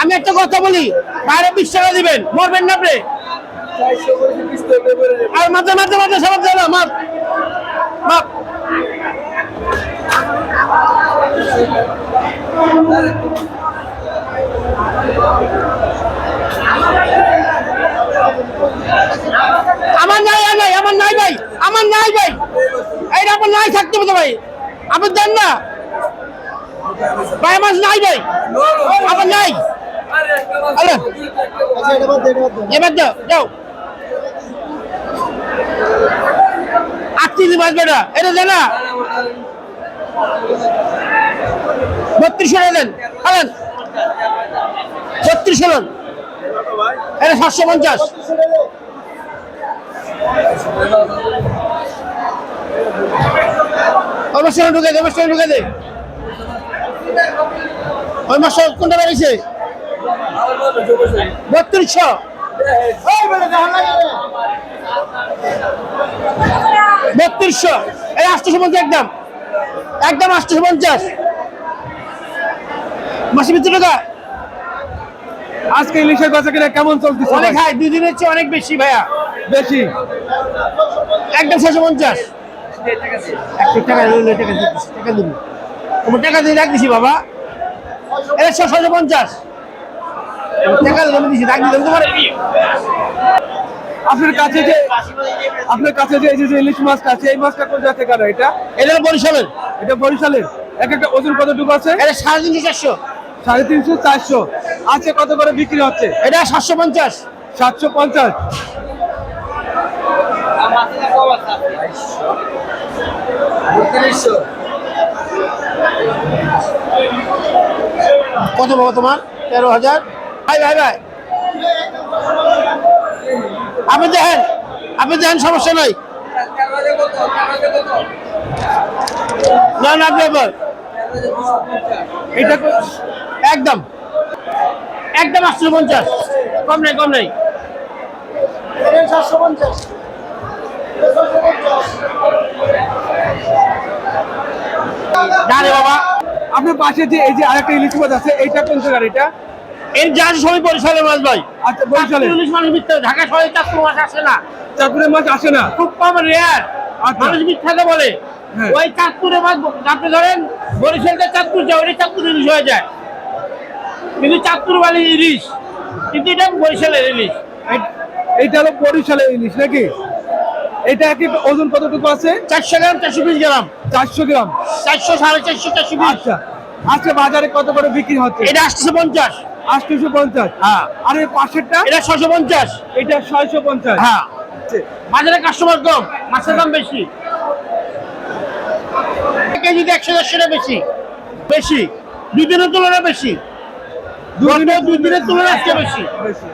আমি একটা কথা বলি, বাইরে বিশ টাকা দিবেন, মরবেন না আপনি। আর মাঝে মাঝে মাঝে সবার যাবে মাপ। মাপ। আমার নাই, আর নাই, আমার নাই ভাই, আমার নাই ভাই। এইটা আমার নাই থাকতে হবে ভাই। আমার দেন না। ভাই, আমার নাই ভাই। আমার নাই। এবার দাও যাও আটত্রিশ মাস বেটা, এটা দেনা বত্রিশ দেন আলেন বত্রিশ হলেন এটা সাতশো পঞ্চাশ। মাসে ঢুকে দে মাসে ঢুকে দে। ওই মাসে কোনটা বেরিয়েছে বত্রিশশো। বত্রিশশো। এই আটশোশো পঞ্চাশ একদম। একদম আটশোশো পঞ্চাশ। মাসে ভিতরে টাকা আজকে ইলিশের বেচা কিনা কেমন চলতেছে অনেক হাই দুই দিনের চেয়ে অনেক বেশি ভাইয়া। বেশি? একদম ছশো পঞ্চাশ। একশো টাকা টাকা দিবি। তোমার টাকা দিয়ে রাখ দিছি বাবা। একশো ছশো পঞ্চাশ। টাকা দিলে আমি দিছি রাখ দিলাম তোমার। আপনার কাছে যে আপনার কাছে যে এই যে ইলিশ মাছটা আছে এই মাছটা কোন জায়গা থেকে আনা এটা এটা বরিশালের। এটা বরিশালের। এক একটা ওজন কতটুকু আছে? এটা সাড়ে তিনশো চারশো। সাড়ে তিনশো চারশো। আছে কত করে বিক্রি হচ্ছে? এটা সাতশো পঞ্চাশ। সাতশো পঞ্চাশ। কত বাবা তোমার? তেরো হাজার? ভাই ভাই ভাই। আপনি দেখেন আপনি দেখেন, সমস্যা নাই। না না আপনি এবার একদম। একদম আটশো পঞ্চাশ। কম নেই কম নেই। না রে বাবা আপনার পাশে যে এই যে আরেকটা ইলিশ মাছ আছে এইটা কোন জায়গার এটা? এর যা সবাই বরিশালের মাছ ভাই। আচ্ছা বরিশালের। চল্লিশ মানুষ মিথ্যা ঢাকা শহরে চারশো মাছ আসে না। চাঁদপুরের মাছ আসে না? খুব কম রেয়ার আচ্ছা। মানুষ মিথ্যাকে বলে। হ্যাঁ। ওই চাঁদপুরে মাছ আপনি ধরেন বরিশালটা চাঁদপুর যায় ওই চাঁদপুর ইলিশ হয়ে যায়। কিন্তু চাঁদপুর বালি ইলিশ। কিন্তু এটা বরিশালের ইলিশ। এইটা হলো বরিশালের ইলিশ নাকি? এটা কি ওজন কতটুকু আছে? চারশো গ্রাম চারশো বিশ গ্রাম। চারশো গ্রাম। চারশো সাড়ে চারশো চারশো আচ্ছা। আজকে বাজারে কত করে বিক্রি হচ্ছে? এটা আটশো পঞ্চাশ। আটশোশো পঞ্চাশ? হ্যাঁ। আর এই পাশেরটা? এটা ছশো পঞ্চাশ। এটা ছয়শো পঞ্চাশ। হ্যাঁ। বাজারে কাস্টমার কম মাছের দাম বেশি। কেজিতে একশো দেড়শো টাকা বেশি। বেশি। দুই দিনের তুলনায় বেশি। দুই দিনের তুলনায় আজকে বেশি। বেশি।